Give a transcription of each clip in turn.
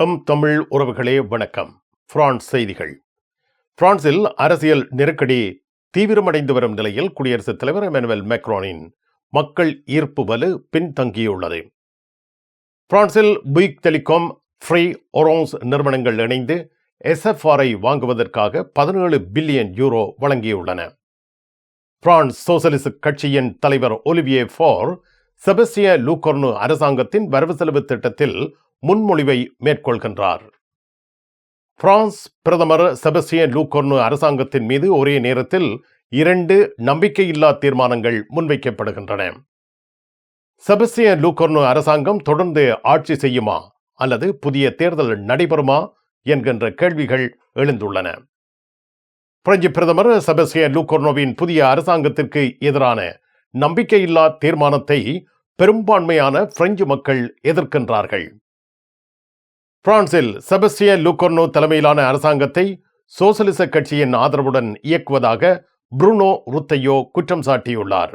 M Tamil உறவுகளே வணக்கம். France செய்திகள். பிரான்சில் அரசியல் நெருக்கடி தீவிரமடைந்து வரும் நிலையில் குடியரசுத் தலைவர் எமனுவல் மேக்ரோனின் மக்கள் ஈர்ப்பு வலு பின்தங்கியுள்ளது. பிரான்சில் புயிக் டெலிகாம் ஃப்ரீ ஒரோன்ஸ் நிறுவனங்கள் இணைந்து எஸ்எஃப்ஆரை வாங்குவதற்காக பதினேழு பில்லியன் யூரோ வழங்கியுள்ளன. பிரான்ஸ் சோசலிச கட்சியின் தலைவர் ஒலிவியே ஃபார் செபஸ்டிய லூகொர்னு அரசாங்கத்தின் வரவு செலவு திட்டத்தில் முன்மொழிவை மேற்கொள்கின்றார். பிரான்ஸ் பிரதமர் செபஸ்டியன் லூகொர்னு அரசாங்கத்தின் மீது ஒரே நேரத்தில் இரண்டு நம்பிக்கையில்லா தீர்மானங்கள் முன்வைக்கப்படுகின்றன. செபஸ்டியன் லூகொர்னு அரசாங்கம் தொடர்ந்து ஆட்சி செய்யுமா அல்லது புதிய தேர்தல் நடைபெறுமா என்கின்ற கேள்விகள் எழுந்துள்ளன. பிரெஞ்சு பிரதமர் செபஸ்டியன் லூகொர்னோவின் புதிய அரசாங்கத்திற்கு எதிரான நம்பிக்கையில்லா தீர்மானத்தை பெரும்பான்மையான பிரெஞ்சு மக்கள் எதிர்க்கின்றார்கள். பிரான்சில் செபஸ்டிய லூகொர்னோ தலைமையிலான அரசாங்கத்தை சோசலிச கட்சியின் ஆதரவுடன் இயக்குவதாக புருனோ ருத்தையோ குற்றம் சாட்டியுள்ளார்.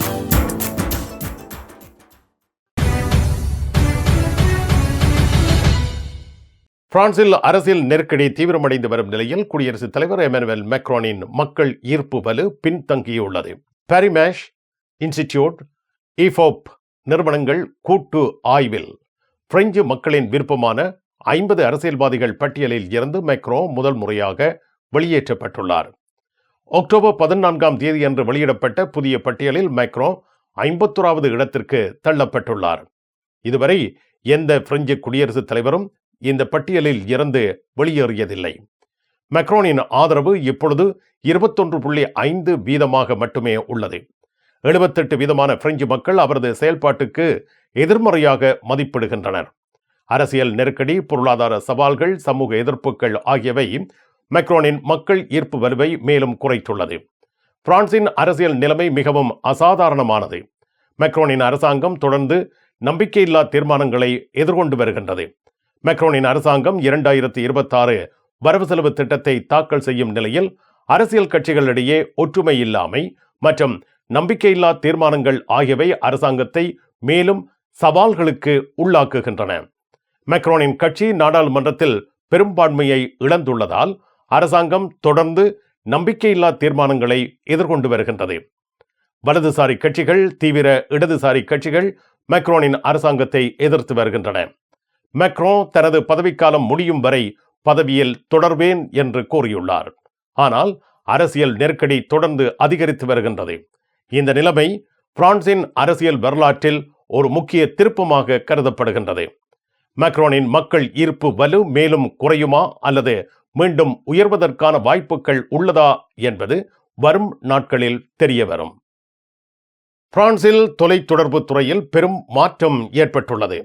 பிரான்சில் அரசியல் நெருக்கடி தீவிரமடைந்து வரும் நிலையில் குடியரசுத் தலைவர் எமனுவல் மெக்ரானின் மக்கள் ஈர்ப்பு வலு பின்தங்கியுள்ளது. பாரிமேஷ் இன்ஸ்டிடியூட் இஃபோப் நிறுவனங்கள் கூட்டு ஆய்வில். பிரெஞ்சு மக்களின் விருப்பமான ஐம்பது அரசியல்வாதிகள் பட்டியலில் இருந்து மெக்ரோ முதல் முறையாக வெளியேற்றப்பட்டுள்ளார். அக்டோபர் பதினான்காம் தேதியன்று வெளியிடப்பட்ட புதிய பட்டியலில் மைக்ரோ ஐம்பத்தோராவது இடத்திற்கு தள்ளப்பட்டுள்ளார். இதுவரை எந்த பிரெஞ்சு குடியரசுத் தலைவரும் இந்த பட்டியலில் இருந்து வெளியேறியதில்லை. மெக்ரோனின் ஆதரவு இப்பொழுது இருபத்தொன்று புள்ளி ஐந்து வீதமாக மட்டுமே உள்ளது. எழுபத்தெட்டு வீதமான பிரெஞ்சு மக்கள் அவரது செயல்பாட்டுக்கு எதிர்மறையாக மதிப்பிடுகின்றனர். அரசியல் நெருக்கடி பொருளாதார சவால்கள் சமூக எதிர்ப்புகள் ஆகியவை மெக்ரோனின் மக்கள் ஈர்ப்பு வலுவை மேலும் குறைத்துள்ளது. பிரான்சின் அரசியல் நிலைமை மிகவும் அசாதாரணமானது. மெக்ரோனின் அரசாங்கம் தொடர்ந்து நம்பிக்கையில்லா தீர்மானங்களை எதிர்கொண்டு வருகின்றது. மெக்ரோனின் அரசாங்கம் இரண்டாயிரத்தி இருபத்தாறு வரவு செலவு திட்டத்தை தாக்கல் செய்யும் நிலையில் அரசியல் கட்சிகளிடையே ஒற்றுமை இல்லாமை மற்றும் நம்பிக்கையில்லா தீர்மானங்கள் ஆகியவை அரசாங்கத்தை மேலும் சவால்களுக்கு உள்ளாக்குகின்றன. மெக்ரோனின் கட்சி நாடாளுமன்றத்தில் பெரும்பான்மையை இழந்துள்ளதால் அரசாங்கம் தொடர்ந்து நம்பிக்கையில்லா தீர்மானங்களை எதிர்கொண்டு வருகின்றது. வலதுசாரி கட்சிகள் தீவிர இடதுசாரி கட்சிகள் மெக்ரோனின் அரசாங்கத்தை எதிர்த்து வருகின்றன. மெக்ரோ தனது பதவிக்காலம் முடியும் வரை பதவியில் தொடர்வேன் என்று கூறியுள்ளார். ஆனால் அரசியல் நெருக்கடி தொடர்ந்து அதிகரித்து வருகின்றது. இந்த நிலைமை பிரான்சின் அரசியல் வரலாற்றில் ஒரு முக்கிய திருப்பமாக கருதப்படுகின்றது. மேக்ரோனின் மக்கள் ஈர்ப்பு வலு மேலும் குறையுமா அல்லது மீண்டும் உயர்வதற்கான வாய்ப்புகள் உள்ளதா என்பது வரும் நாட்களில் தெரிய வரும் பிரான்சில் தொலைத்தொடர்பு துறையில் பெரும் மாற்றம் ஏற்பட்டுள்ளது.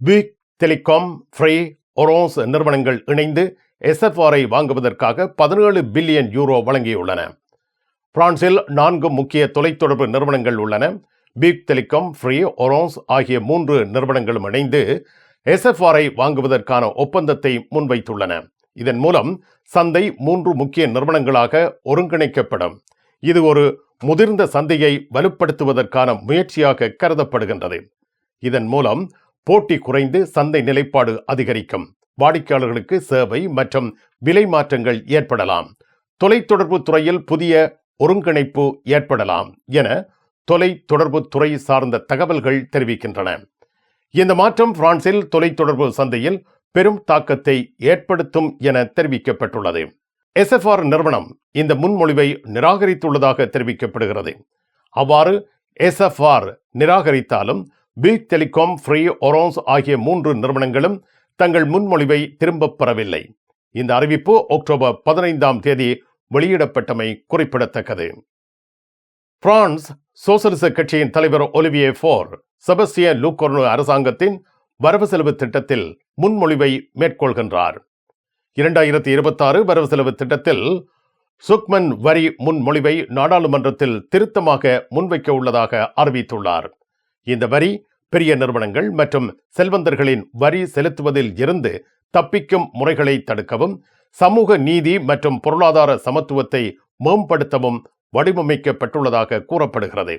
பிக் டெலிகாம் ஃப்ரீ ஒரோஸ் நிறுவனங்கள் இணைந்து எஸ்எஃப்ஆரை வாங்குவதற்காக பதினேழு பில்லியன் யூரோ வழங்கியுள்ளன. பிரான்சில் நான்கு முக்கிய தொலைத்தொடர்பு நிறுவனங்கள் உள்ளன. பீக் டெலிகாம் ஃப்ரீ ஒரோஸ் ஆகிய மூன்று நிறுவனங்களும் இணைந்து எஸ்எஃப்ஆரை வாங்குவதற்கான ஒப்பந்தத்தை முன்வைத்துள்ளன. இதன் மூலம் சந்தை மூன்று முக்கிய நிறுவனங்களாக ஒருங்கிணைக்கப்படும். இது ஒரு முதிர்ந்த சந்தையை வலுப்படுத்துவதற்கான முயற்சியாக கருதப்படுகின்றது. இதன் மூலம் போட்டி குறைந்து சந்தை நிலைப்பாடு அதிகரிக்கும். வாடிக்கையாளர்களுக்கு சேவை மற்றும் விலை மாற்றங்கள் ஏற்படலாம். தொலைத்தொடர்பு துறையில் புதிய ஒருங்கிணைப்பு ஏற்படலாம் என தொலைத்தொடர்பு துறை சார்ந்த தகவல்கள் தெரிவிக்கின்றன. இந்த மாற்றம் பிரான்சில் தொலைத்தொடர்பு சந்தையில் பெரும் தாக்கத்தை ஏற்படுத்தும் என தெரிவிக்கப்பட்டுள்ளது. எஸ்எஃப்ஆர் நிறுவனம் இந்த முன்மொழிவை நிராகரித்துள்ளதாக தெரிவிக்கப்படுகிறது. அவ்வாறு எஸ்எஃப்ஆர் நிராகரித்தாலும் பீக் டெலிகாம் ஃப்ரீ ஒரோன்ஸ் ஆகிய மூன்று நிறுவனங்களும் தங்கள் முன்மொழிவை திரும்பப் பெறவில்லை. இந்த அறிவிப்பு அக்டோபர் பதினைந்தாம் தேதி வெளியிடப்பட்டமை குறிப்பிடத்தக்கது. பிரான்ஸ் சோசலிச கட்சியின் தலைவர் ஒலிவியே ஃபோர் செபஸ்டியன் லூக்கோர்னு அரசாங்கத்தின் வரவு செலவு திட்டத்தில் முன்மொழிவை மேற்கொள்கின்றார். இரண்டாயிரத்தி இருபத்தாறு வரவு செலவு திட்டத்தில் சுக்மன் வரி முன்மொழிவை நாடாளுமன்றத்தில் திருத்தமாக முன்வைக்க உள்ளதாக அறிவித்துள்ளார். இந்த வரி பெரிய நிறுவனங்கள் மற்றும் செல்வந்தர்களின் வரி செலுத்துவதில் இருந்து தப்பிக்கும் முறைகளை தடுக்கவும் சமூக நீதி மற்றும் பொருளாதார சமத்துவத்தை மேம்படுத்தவும் வடிவமைக்கப்பட்டுள்ளதாக கூறப்படுகிறது.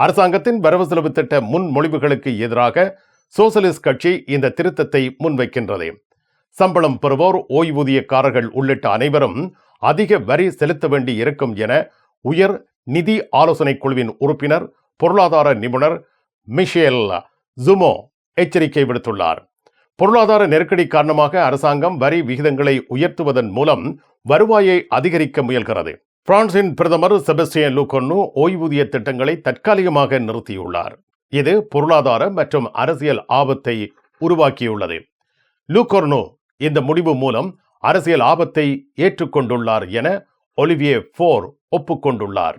அரசாங்கத்தின் வரவு செலவு திட்ட முன்மொழிவுகளுக்கு எதிராக சோசலிஸ்ட் கட்சி இந்த திருத்தத்தை முன்வைக்கின்றது. சம்பளம் பெறுவோர் ஓய்வூதியக்காரர்கள் உள்ளிட்ட அனைவரும் அதிக வரி செலுத்த வேண்டி இருக்கும் என உயர் நிதி ஆலோசனை குழுவின் உறுப்பினர் பொருளாதார நிபுணர் மிஷேல் ஜுமோ எச்சரிக்கை விடுத்துள்ளார். பொருளாதார நெருக்கடி காரணமாக அரசாங்கம் வரி விகிதங்களை உயர்த்துவதன் மூலம் வருவாயை அதிகரிக்க முயல்கிறது. பிரான்சின் பிரதமர் செபஸ்டியன் லூகொன்னு ஓய்வூதிய திட்டங்களை தற்காலிகமாக நிறுத்தியுள்ளார். இது பொருளாதார மற்றும் அரசியல் ஆபத்தை உருவாக்கியுள்ளது. லூகொர்னோ இந்த முடிவு மூலம் அரசியல் ஆபத்தை ஏற்றுக்கொண்டுள்ளார் என ஒலிவியே ஃபோர் ஒப்புக்கொண்டுள்ளார்.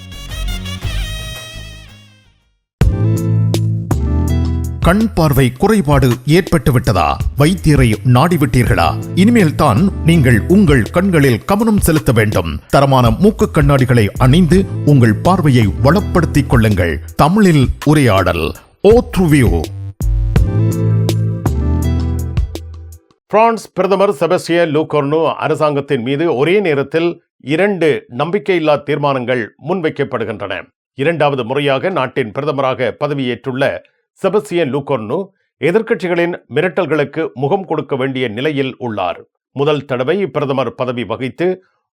கண் பார்வை குறைபாடு ஏற்பட்டு விட்டதா வைத்தியரை நாடிவிட்டீர்களா? இனிமேல் தான் நீங்கள் உங்கள் கண்களில் கவனம் செலுத்த வேண்டும். தரமான மூக்கு கண்ணாடிகளை அணிந்து உங்கள் பார்வையை வளப்படுத்திக் கொள்ளுங்கள். தமிழில் உரையாடல் ஓ பிரான்ஸ் பிரதமர் செபஸ்டிய லூகோர்னோ அரசாங்கத்தின் மீது ஒரே நேரத்தில் இரண்டு நம்பிக்கையில்லா தீர்மானங்கள் முன்வைக்கப்படுகின்றன. இரண்டாவது முறையாக நாட்டின் பிரதமராக பதவியேற்றுள்ள செபஸ்டியன் லூகோர்னு எதிர்க்கட்சிகளின் மிரட்டல்களுக்கு முகம் கொடுக்க வேண்டிய நிலையில் உள்ளார். முதல் தடவை பிரதமர் பதவி வகித்து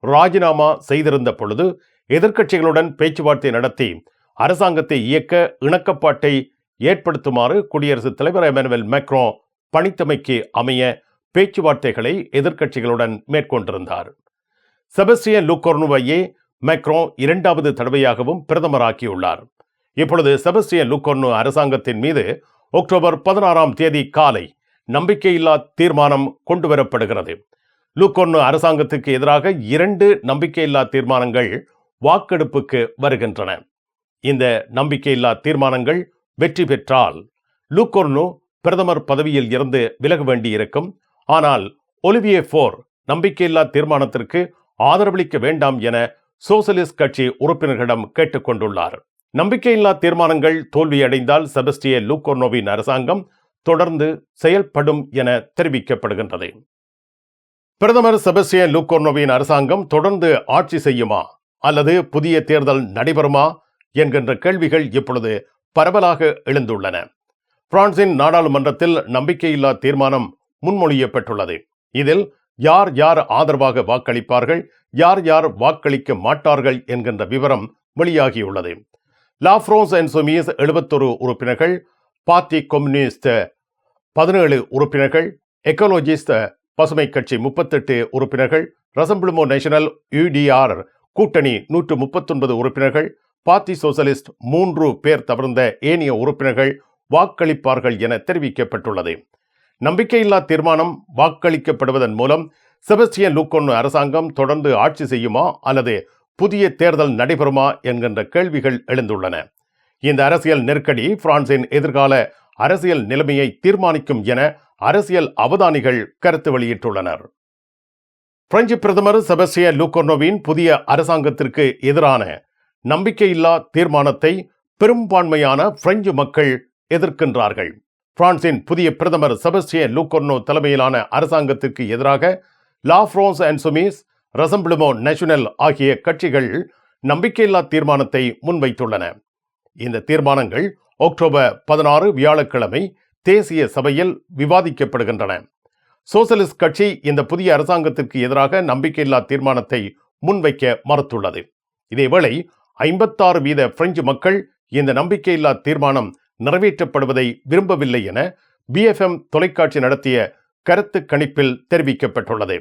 ராஜினாமா செய்திருந்த பொழுது எதிர்க்கட்சிகளுடன் பேச்சுவார்த்தை நடத்தி அரசாங்கத்தை இயக்க இணக்கப்பாட்டை ஏற்படுத்துமாறு குடியரசுத் தலைவர் எமனுவல் மேக்ரோ பணித்தமைக்கு அமைய பேச்சுவார்த்தைகளை எதிர்க்கட்சிகளுடன் மேற்கொண்டிருந்தார். செபஸ்டியன் லூகோர்னுவையே மேக்ரோ இரண்டாவது தடவையாகவும் பிரதமராக்கியுள்ளார். இப்பொழுது செபஸ்டியன் லுக்கொன்னு அரசாங்கத்தின் மீது அக்டோபர் பதினாறாம் தேதி காலை நம்பிக்கையில்லா தீர்மானம் கொண்டுவரப்படுகிறது. லுக்கொன்னு அரசாங்கத்துக்கு எதிராக இரண்டு நம்பிக்கையில்லா தீர்மானங்கள் வாக்கெடுப்புக்கு வருகின்றன. இந்த நம்பிக்கையில்லா தீர்மானங்கள் வெற்றி பெற்றால் லுக்கொர்னு பிரதமர் பதவியில் இருந்து விலக வேண்டியிருக்கும். ஆனால் ஒலிவியே ஃபோர் நம்பிக்கையில்லா தீர்மானத்திற்கு ஆதரவளிக்க வேண்டாம் என சோசலிஸ்ட் கட்சி உறுப்பினர்களிடம் கேட்டுக்கொண்டுள்ளார். நம்பிக்கையில்லா தீர்மானங்கள் தோல்வியடைந்தால் செபஸ்டிய லூக்கோர்னோவின் அரசாங்கம் தொடர்ந்து செயல்படும் என தெரிவிக்கப்படுகின்றது. பிரதமர் செபஸ்டிய லூக்கோர்னோவின் அரசாங்கம் தொடர்ந்து ஆட்சி செய்யுமா? அல்லது புதிய தேர்தல் நடைபெறுமா? என்கின்ற கேள்விகள் இப்பொழுது பரவலாக எழுந்துள்ளன. பிரான்சின் நாடாளுமன்றத்தில் நம்பிக்கையில்லா தீர்மானம் முன்மொழியப்பட்டுள்ளது. இதில் யார் யார் ஆதரவாக வாக்களிப்பார்கள்? யார் யார் வாக்களிக்க மாட்டார்கள்? என்கின்ற விவரம் வெளியாகியுள்ளது. லாஃப்ரோஸ் அண்ட் சொமீஸ் எழுபத்தொரு உறுப்பினர்கள் பார்ட்டி கம்யூனிஸ்ட் பதினேழு உறுப்பினர்கள் எக்கோலோஜிஸ்ட் பசுமை கட்சி முப்பத்தெட்டு உறுப்பினர்கள் ரசம்பிளுமோ நேஷனல் யூடிஆர் கூட்டணி நூற்று முப்பத்தொன்பது உறுப்பினர்கள் பார்ட்டி சோசலிஸ்ட் மூன்று பேர் தவிர்ந்த ஏனைய உறுப்பினர்கள் வாக்களிப்பார்கள் என தெரிவிக்கப்பட்டுள்ளது. நம்பிக்கையில்லா தீர்மானம் வாக்களிக்கப்படுவதன் மூலம் செபஸ்டியன் லூக்கோன் அரசாங்கம் தொடர்ந்து ஆட்சி செய்யுமா அல்லது புதிய தேர்தல் நடைபெறுமா என்கின்ற கேள்விகள் எழுந்துள்ளன. இந்த அரசியல் நெருக்கடி பிரான்சின் எதிர்கால அரசியல் நிலைமையை தீர்மானிக்கும் என அரசியல் அவதானிகள் கருத்து வெளியிட்டுள்ளனர். பிரெஞ்சு பிரதமர் செபஸ்டிய லூகோர்னோவின் புதிய அரசாங்கத்திற்கு எதிரான நம்பிக்கையில்லா தீர்மானத்தை பெரும்பான்மையான பிரெஞ்சு மக்கள் எதிர்க்கின்றார்கள். பிரான்சின் புதிய பிரதமர் செபஸ்டிய லூகோர்னோ தலைமையிலான அரசாங்கத்திற்கு எதிராக லா அண்ட் சுமீஸ் ரசம்பிளுமோ நேஷனல் ஆகிய கட்சிகள் நம்பிக்கையில்லா தீர்மானத்தை முன்வைத்துள்ளன. இந்த தீர்மானங்கள் அக்டோபர் பதினாறு வியாழக்கிழமை தேசிய சபையில் விவாதிக்கப்படுகின்றன. சோசலிஸ்ட் கட்சி இந்த புதிய அரசாங்கத்திற்கு எதிராக நம்பிக்கையில்லா தீர்மானத்தை முன்வைக்க மறுத்துள்ளது. இதேவேளை ஐம்பத்தாறு வீத பிரெஞ்சு மக்கள் இந்த நம்பிக்கையில்லா தீர்மானம் நிறைவேற்றப்படுவதை விரும்பவில்லை என பிஎஃப்எம் தொலைக்காட்சி நடத்திய கருத்து கணிப்பில் தெரிவிக்கப்பட்டுள்ளது.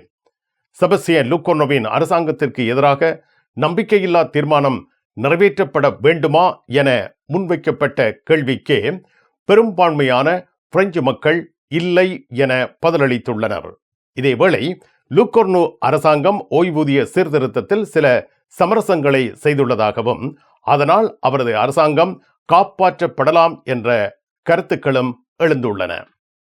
செபஸ்டியன் லுக்கோனோவின் அரசாங்கத்திற்கு எதிராக நம்பிக்கையில்லா தீர்மானம் நிறைவேற்றப்பட வேண்டுமா என முன்வைக்கப்பட்ட கேள்விக்கே பெரும்பான்மையான பிரெஞ்சு மக்கள் இல்லை என பதிலளித்துள்ளனர். இதேவேளை லூக்கோர்னு அரசாங்கம் ஓய்வூதிய சீர்திருத்தத்தில் சில சமரசங்களை செய்துள்ளதாகவும் அதனால் அவரது அரசாங்கம் காப்பாற்றப்படலாம் என்ற கருத்துக்களும் எழுந்துள்ளன.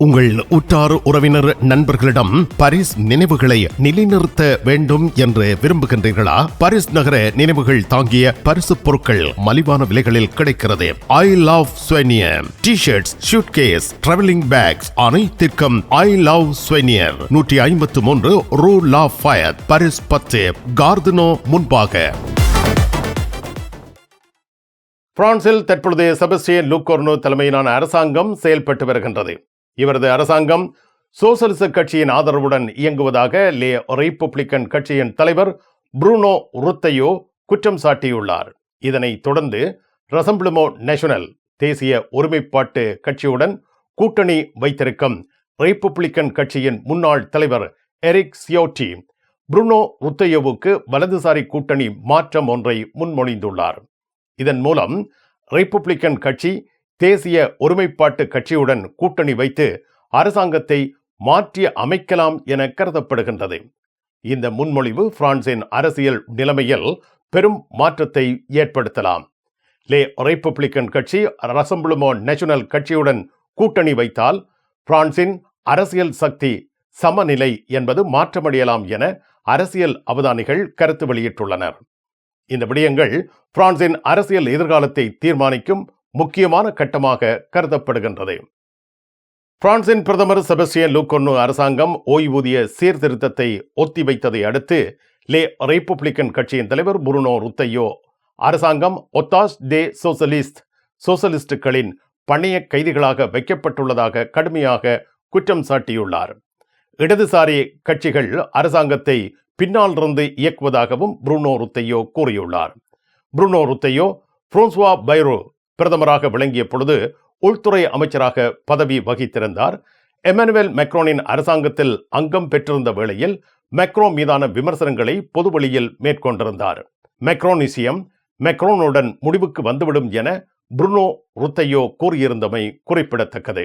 உங்கள் உற்றார் உறவினர் நண்பர்களிடம் பரிஸ் நினைவுகளை நிலைநிறுத்த வேண்டும் என்று விரும்புகின்றீர்களா? பரிஸ் நகர நினைவுகள் தாங்கிய பரிசு பொருட்கள் மலிவான விலைகளில் கிடைக்கிறது. I love souvenir T shirts suitcase travelling bags அனைத்திற்கும் ஐ லவ் ஸ்வெனியர் நூற்றி ஐம்பத்து மூன்று ரூ லா ஃபயர் பரிஸ் பத்து கார்தனோ முன்பாக. பிரான்சில் தற்பொழுது செபஸ்டியன் லூக்கோர்னோ தலைமையிலான அரசாங்கம் செயல்பட்டு வருகின்றது. இவரது அரசாங்கம் சோசலிச கட்சியின் ஆதரவுடன் இயங்குவதாக லே ரிப்பப்ளிக்கன் கட்சியின் தலைவர் புரூனோ ருத்தையோ குற்றம் சாட்டியுள்ளார். இதனைத் தொடர்ந்து ரசம்பிளமோ நேஷனல் தேசிய ஒருமைப்பாட்டு கட்சியுடன் கூட்டணி வைத்திருக்கும் ரிப்பப்ளிக்கன் கட்சியின் முன்னாள் தலைவர் எரிக் சியோட்டி புருனோ ருத்தையோவுக்கு வலதுசாரி கூட்டணி மாற்றம் ஒன்றை முன்மொழிந்துள்ளார். இதன் மூலம் ரிப்பப்ளிக்கன் கட்சி தேசிய ஒருமைப்பாட்டு கட்சியுடன் கூட்டணி வைத்து அரசாங்கத்தை மாற்றி அமைக்கலாம் என கருதப்படுகின்றது. இந்த முன்மொழிவு பிரான்சின் அரசியல் நிலைமையில் பெரும் மாற்றத்தை ஏற்படுத்தலாம். லே ரிப்பப்ளிக்கன் கட்சி ரசம்புளுமோ நேஷனல் கட்சியுடன் கூட்டணி வைத்தால் பிரான்சின் அரசியல் சக்தி சமநிலை என்பது மாற்றமடையலாம் என அரசியல் அவதானிகள் கருத்து வெளியிட்டுள்ளனர். இந்த விடயங்கள் பிரான்சின் அரசியல் எதிர்காலத்தை தீர்மானிக்கும் முக்கியமான கட்டமாக கருதப்படுகின்றது. பிரான்சின் பிரதமர் செபஸ்டியன் லூக்கொன்னு அரசாங்கம் ஓய்வூதிய சீர்திருத்தத்தை ஒத்திவைத்ததை அடுத்து லே ரிப்பப்ளிக்கன் கட்சியின் தலைவர் புருனோ ருத்தையோ அரசாங்கம் ஒத்தாஸ் டே சோசலிஸ்ட் சோசலிஸ்டுகளின் பணைய கைதிகளாக வைக்கப்பட்டுள்ளதாக கடுமையாக குற்றம் சாட்டியுள்ளார். இடதுசாரி கட்சிகள் அரசாங்கத்தை பின்னாலிருந்து இயக்குவதாகவும் புருனோ ருத்தையோ கூறியுள்ளார். புருனோ ருத்தையோ பிரான்சுவா பைரோ பிரதமராக விளங்கிய பொழுது உள்துறை அமைச்சராக பதவி வகித்திருந்தார். எமனுவேல் மெக்ரோனின் அரசாங்கத்தில் அங்கம் பெற்றிருந்த வேளையில் மெக்ரோ மீதான விமர்சனங்களை பொதுவெளியில் மேற்கொண்டிருந்தார். மெக்ரோனிசியம் மெக்ரோனுடன் முடிவுக்கு வந்துவிடும் என புருனோ ருத்தையோ கூறியிருந்தமை குறிப்பிடத்தக்கது.